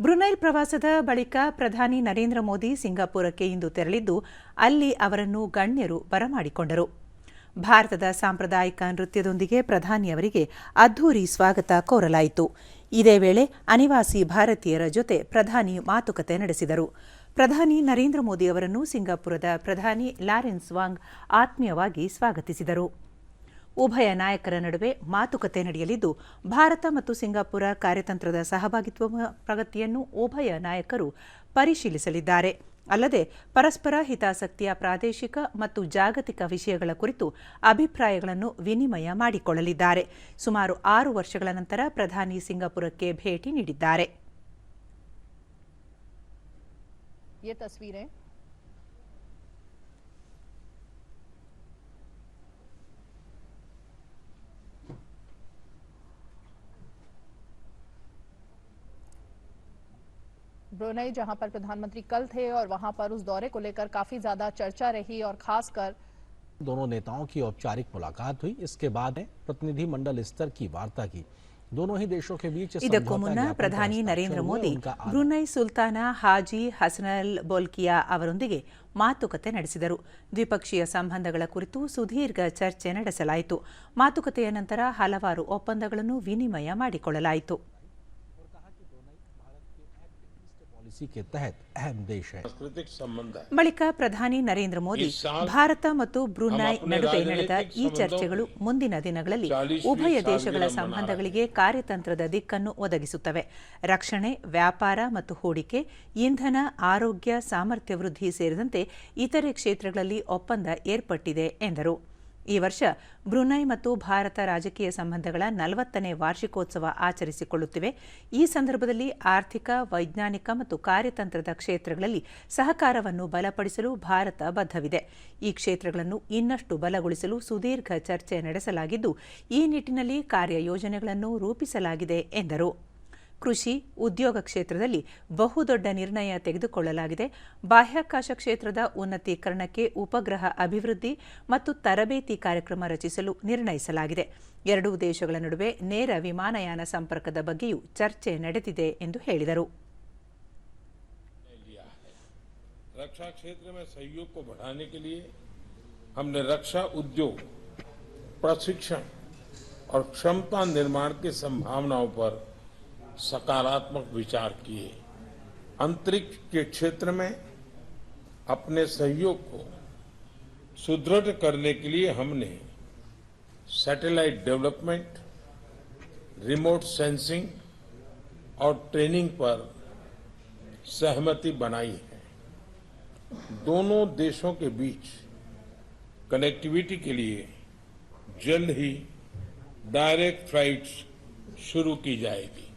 ಬ್ರುನೈಲ್ ಪ್ರವಾಸದ ಬಳಿಕ ಪ್ರಧಾನಿ ನರೇಂದ್ರ ಮೋದಿ ಸಿಂಗಾಪುರಕ್ಕೆ ಇಂದು ತೆರಳಿದ್ದು, ಅಲ್ಲಿ ಅವರನ್ನು ಗಣ್ಯರು ಬರಮಾಡಿಕೊಂಡರು. ಭಾರತದ ಸಾಂಪ್ರದಾಯಿಕ ನೃತ್ಯದೊಂದಿಗೆ ಪ್ರಧಾನಿಯವರಿಗೆ ಅದ್ಧೂರಿ ಸ್ವಾಗತ ಕೋರಲಾಯಿತು. ಇದೇ ವೇಳೆ ಅನಿವಾಸಿ ಭಾರತೀಯರ ಜೊತೆ ಪ್ರಧಾನಿ ಮಾತುಕತೆ ನಡೆಸಿದರು. ಪ್ರಧಾನಿ ನರೇಂದ್ರ ಮೋದಿ ಅವರನ್ನು ಸಿಂಗಾಪುರದ ಪ್ರಧಾನಿ ಲಾರೆನ್ಸ್ ವಾಂಗ್ ಆತ್ಮೀಯವಾಗಿ ಸ್ವಾಗತಿಸಿದರು. ಉಭಯ ನಾಯಕರ ನಡುವೆ ಮಾತುಕತೆ ನಡೆಯಲಿದ್ದು, ಭಾರತ ಮತ್ತು ಸಿಂಗಾಪುರ ಕಾರ್ಯತಂತ್ರದ ಸಹಭಾಗಿತ್ವ ಪ್ರಗತಿಯನ್ನು ಉಭಯ ನಾಯಕರು ಪರಿಶೀಲಿಸಲಿದ್ದಾರೆ. ಅಲ್ಲದೆ, ಪರಸ್ಪರ ಹಿತಾಸಕ್ತಿಯ ಪ್ರಾದೇಶಿಕ ಮತ್ತು ಜಾಗತಿಕ ವಿಷಯಗಳ ಕುರಿತು ಅಭಿಪ್ರಾಯಗಳನ್ನು ವಿನಿಮಯ ಮಾಡಿಕೊಳ್ಳಲಿದ್ದಾರೆ. ಸುಮಾರು ಆರು ವರ್ಷಗಳ ನಂತರ ಪ್ರಧಾನಿ ಸಿಂಗಾಪುರಕ್ಕೆ ಭೇಟಿ ನೀಡಿದ್ದಾರೆ. ब्रुनई जहां पर प्रधानमंत्री कल थे और वहां पर उस दौरे को लेकर काफी ज्यादा चर्चा रही और खासकर दोनों नेताओं की औपचारिक मुलाकात हुई इसके बाद प्रतिनिधिमंडल स्तर की वार्ता की दोनों ही देशों के बीच ಇದಕ್ಕೂ समझौता ಮುನ್ನ ज्ञापन पर ಪ್ರಧಾನಿ हस्ताक्षर ನರೇಂದ್ರ हुए, ಮೋದಿ उनका आदर ಬ್ರುನೈ ಸುಲ್ತಾನ ಹಾಜಿ ಹಸನಲ್ ಬೋಲ್ಕಿಯಾ ಅವರೊಂದಿಗೆ ಮಾತುಕತೆ ನಡೆಸಿದರು ದ್ವಿಪಕ್ಷೀಯ ಸಂಬಂಧಗಳ ಕುರಿತು ಸುದೀರ್ಘ ಚರ್ಚೆ ನಡೆಸಲಾಯಿತು ಮಾತುಕತೆಯ ನಂತರ ಹಲವಾರು ಒಪ್ಪಂದಗಳನ್ನು ವಿನಿಮಯ ಮಾಡಿಕೊಳ್ಳಲಾಯಿತು ಬಳಿಕ ಪ್ರಧಾನಿ ನರೇಂದ್ರ ಮೋದಿ ಭಾರತ ಮತ್ತು ಬ್ರುನೈ ನಡುವೆ ನಡೆದ ಈ ಚರ್ಚೆಗಳು ಮುಂದಿನ ದಿನಗಳಲ್ಲಿ ಉಭಯ ದೇಶಗಳ ಸಂಬಂಧಗಳಿಗೆ ಕಾರ್ಯತಂತ್ರದ ದಿಕ್ಕನ್ನು ಒದಗಿಸುತ್ತವೆ. ರಕ್ಷಣೆ ವ್ಯಾಪಾರ ಮತ್ತು ಹೂಡಿಕೆ ಇಂಧನ ಆರೋಗ್ಯ ಸಾಮರ್ಥ್ಯ ವೃದ್ಧಿ ಸೇರಿದಂತೆ ಇತರೆ ಕ್ಷೇತ್ರಗಳಲ್ಲಿ ಒಪ್ಪಂದ ಏರ್ಪಟ್ಟಿದೆ ಎಂದರು. ಈ ವರ್ಷ ಬ್ರುನೈ ಮತ್ತು ಭಾರತ ರಾಜಕೀಯ ಸಂಬಂಧಗಳ ನಲವತ್ತನೇ ವಾರ್ಷಿಕೋತ್ಸವ ಆಚರಿಸಿಕೊಳ್ಳುತ್ತಿವೆ. ಈ ಸಂದರ್ಭದಲ್ಲಿ ಆರ್ಥಿಕ, ವೈಜ್ಞಾನಿಕ ಮತ್ತು ಕಾರ್ಯತಂತ್ರದ ಕ್ಷೇತ್ರಗಳಲ್ಲಿ ಸಹಕಾರವನ್ನು ಬಲಪಡಿಸಲು ಭಾರತ ಬದ್ಧವಿದೆ. ಈ ಕ್ಷೇತ್ರಗಳನ್ನು ಇನ್ನಷ್ಟು ಬಲಗೊಳಿಸಲು ಸುದೀರ್ಘ ಚರ್ಚೆ ನಡೆಸಲಾಗಿದ್ದು, ಈ ನಿಟ್ಟಿನಲ್ಲಿ ಕಾರ್ಯಯೋಜನೆಗಳನ್ನು ರೂಪಿಸಲಾಗಿದೆ ಎಂದರು. ಕೃಷಿ ಉದ್ಯೋಗ ಕ್ಷೇತ್ರದಲ್ಲಿ ಬಹುದೊಡ್ಡ ನಿರ್ಣಯ ತೆಗೆದುಕೊಳ್ಳಲಾಗಿದೆ ಬಾಹ್ಯಾಕಾಶ ಕ್ಷೇತ್ರದ ಉನ್ನತೀಕರಣಕ್ಕೆ ಉಪಗ್ರಹ ಅಭಿವೃದ್ಧಿ ಮತ್ತು ತರಬೇತಿ ಕಾರ್ಯಕ್ರಮ ರಚಿಸಲು ನಿರ್ಣಯಿಸಲಾಗಿದೆ ಎರಡೂ ದೇಶಗಳ ನಡುವೆ ನೇರ ವಿಮಾನಯಾನ ಸಂಪರ್ಕದ ಬಗ್ಗೆಯೂ ಚರ್ಚೆ ನಡೆದಿದೆ ಎಂದು ಹೇಳಿದರು लिया है रक्षा क्षेत्र में सहयोग को बढ़ाने के लिए हमने रक्षा उद्योग प्रशिक्षण और क्षमता निर्माण की संभावनाओं पर सकारात्मक विचार किए। अंतरिक्ष के क्षेत्र में अपने सहयोग को सुदृढ़ करने के लिए हमने सैटेलाइट डेवलपमेंट रिमोट सेंसिंग और ट्रेनिंग पर सहमति बनाई है। दोनों देशों के बीच कनेक्टिविटी के लिए जल्द ही डायरेक्ट फ्लाइट्स शुरू की जाएगी।